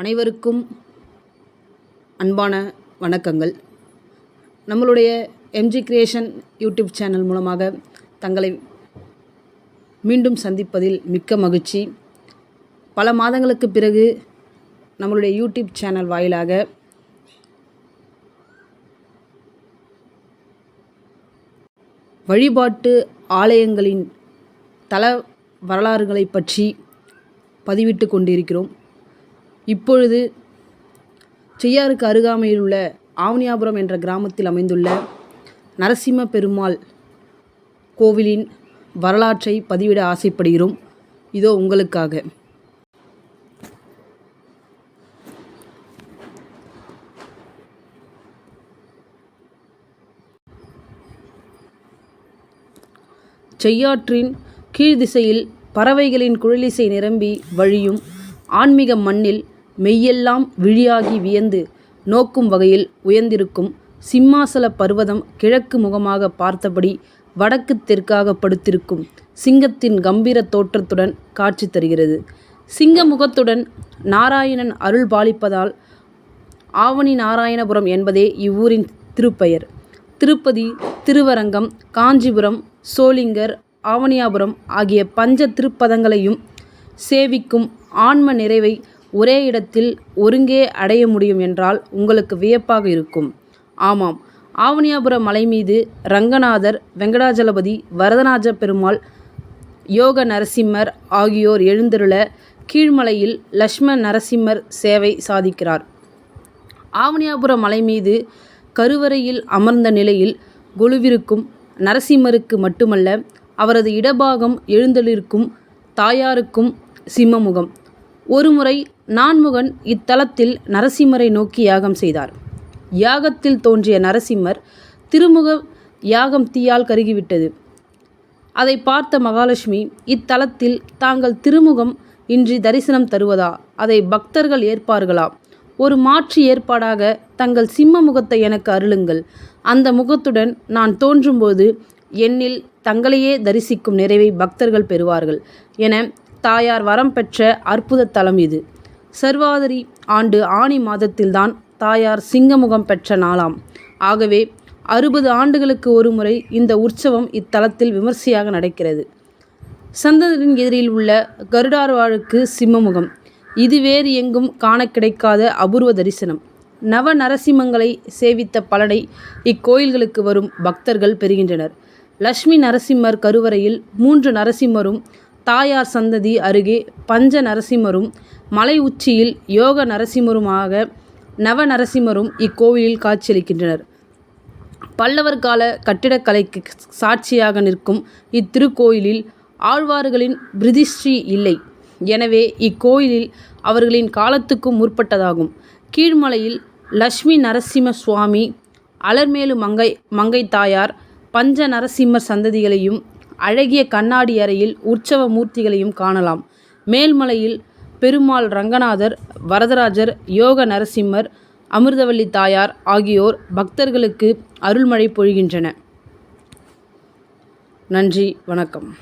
அனைவருக்கும் அன்பான வணக்கங்கள். நம்மளுடைய எம்ஜி கிரியேஷன் யூடியூப் சேனல் மூலமாக தங்களை மீண்டும் சந்திப்பதில் மிக்க மகிழ்ச்சி. பல மாதங்களுக்கு பிறகு நம்மளுடைய யூடியூப் சேனல் வாயிலாக வழிபாட்டு ஆலயங்களின் தல வரலாறுகளை பற்றி பதிவிட்டு கொண்டிருக்கிறோம். இப்பொழுது செய்யாருக்கு அருகாமையில் உள்ள ஆவணியாபுரம் என்ற கிராமத்தில் அமைந்துள்ள நரசிம்ம பெருமாள் கோவிலின் வரலாற்றை பதிவிட ஆசைப்படுகிறோம். இதோ உங்களுக்காக. செய்யாற்றின் கீழ்திசையில் பறவைகளின் குழலிசை நிரம்பி வழியும் ஆன்மீக மண்ணில் மெய்யெல்லாம் விழியாகி வியந்து நோக்கும் வகையில் உயர்ந்திருக்கும் சிம்மாசல பர்வதம் கிழக்கு முகமாக பார்த்தபடி வடக்கு தெற்காக படுத்திருக்கும் சிங்கத்தின் கம்பீர தோற்றத்துடன் காட்சி தருகிறது. சிங்க முகத்துடன் நாராயணன் அருள் பாலிப்பதால் ஆவணி நாராயணபுரம் என்பதே இவ்வூரின் திருப்பெயர். திருப்பதி திருவரங்கம் காஞ்சிபுரம் சோளிங்கர் ஆவணியாபுரம் ஆகிய பஞ்ச திருப்பதங்களையும் சேவிக்கும் ஆன்ம நிறைவை ஒரே இடத்தில் ஒருங்கே அடைய முடியும் என்றால் உங்களுக்கு வியப்பாக இருக்கும். ஆமாம் ஆவணியாபுரம் மலை மீது ரங்கநாதர் வெங்கடாஜலபதி வரதராஜ பெருமாள் யோக நரசிம்மர் ஆகியோர் எழுந்தருள கீழ்மலையில் லக்ஷ்ம நரசிம்மர் சேவை சாதிக்கிறார். ஆவணியாபுர மலை மீது கருவறையில் அமர்ந்த நிலையில் கொலுவிருக்கும் நரசிம்மருக்கு மட்டுமல்ல அவரது இடபாகம் எழுந்தலிருக்கும் தாயாருக்கும் சிம்மமுகம். ஒருமுறை நான்முகன் இத்தலத்தில் நரசிம்மரை நோக்கி யாகம் செய்தார். யாகத்தில் தோன்றிய நரசிம்மர் திருமுக யாகம் தீயால் கருகிவிட்டது. அதை பார்த்த மகாலட்சுமி இத்தலத்தில் தாங்கள் திருமுகம் இன்றி தரிசனம் தருவதா? அதை பக்தர்கள் ஏற்பார்களா? ஒரு மாற்று ஏற்பாடாக தங்கள் சிம்ம முகத்தை எனக்கு அருளுங்கள். அந்த முகத்துடன் நான் தோன்றும்போது என்னில் தங்களையே தரிசிக்கும் நிறைவை பக்தர்கள் பெறுவார்கள். என தாயார் வரம் பெற்ற அற்புத தலம் இது. சர்வாதிரி ஆண்டு ஆணி மாதத்தில்தான் தாயார் சிங்கமுகம் பெற்ற நாளாம். ஆகவே அறுபது ஆண்டுகளுக்கு ஒருமுறை இந்த உற்சவம் இத்தலத்தில் விமர்சையாக நடக்கிறது. சந்தனரின் எதிரில் உள்ள கருடார்வாழுக்கு சிம்மமுகம். இது வேறு எங்கும் காண கிடைக்காத அபூர்வ தரிசனம். நவ நரசிம்மங்களை சேவித்த பலனை இக்கோயில்களுக்கு வரும் பக்தர்கள் பெறுகின்றனர். லட்சுமி நரசிம்மர் கருவறையில் மூன்று நரசிம்மரும் தாயார் சந்ததி அருகே பஞ்ச நரசிம்மரும் மலை உச்சியில் யோக நரசிம்மருமாக நவ நரசிம்மரும் இக்கோவிலில் காட்சியளிக்கின்றனர். பல்லவர் கால கட்டிடக்கலைக்கு சாட்சியாக நிற்கும் இத்திருக்கோயிலில் ஆழ்வார்களின் பிரிதிஸ்ரீ இல்லை. எனவே இக்கோயிலில் அவர்களின் காலத்துக்கும் முற்பட்டதாகும். கீழ்மலையில் லக்ஷ்மி நரசிம்ம சுவாமி அலர்மேலு மங்கை மங்கை தாயார் பஞ்ச நரசிம்மர் சந்ததிகளையும் அழகிய கண்ணாடி அறையில் உற்சவ மூர்த்திகளையும் காணலாம். மேல்மலையில் பெருமாள் ரங்கநாதர் வரதராஜர் யோக நரசிம்மர் அமிர்தவல்லி தாயார் ஆகியோர் பக்தர்களுக்கு அருள்மழை பொழிகின்றன. நன்றி வணக்கம்.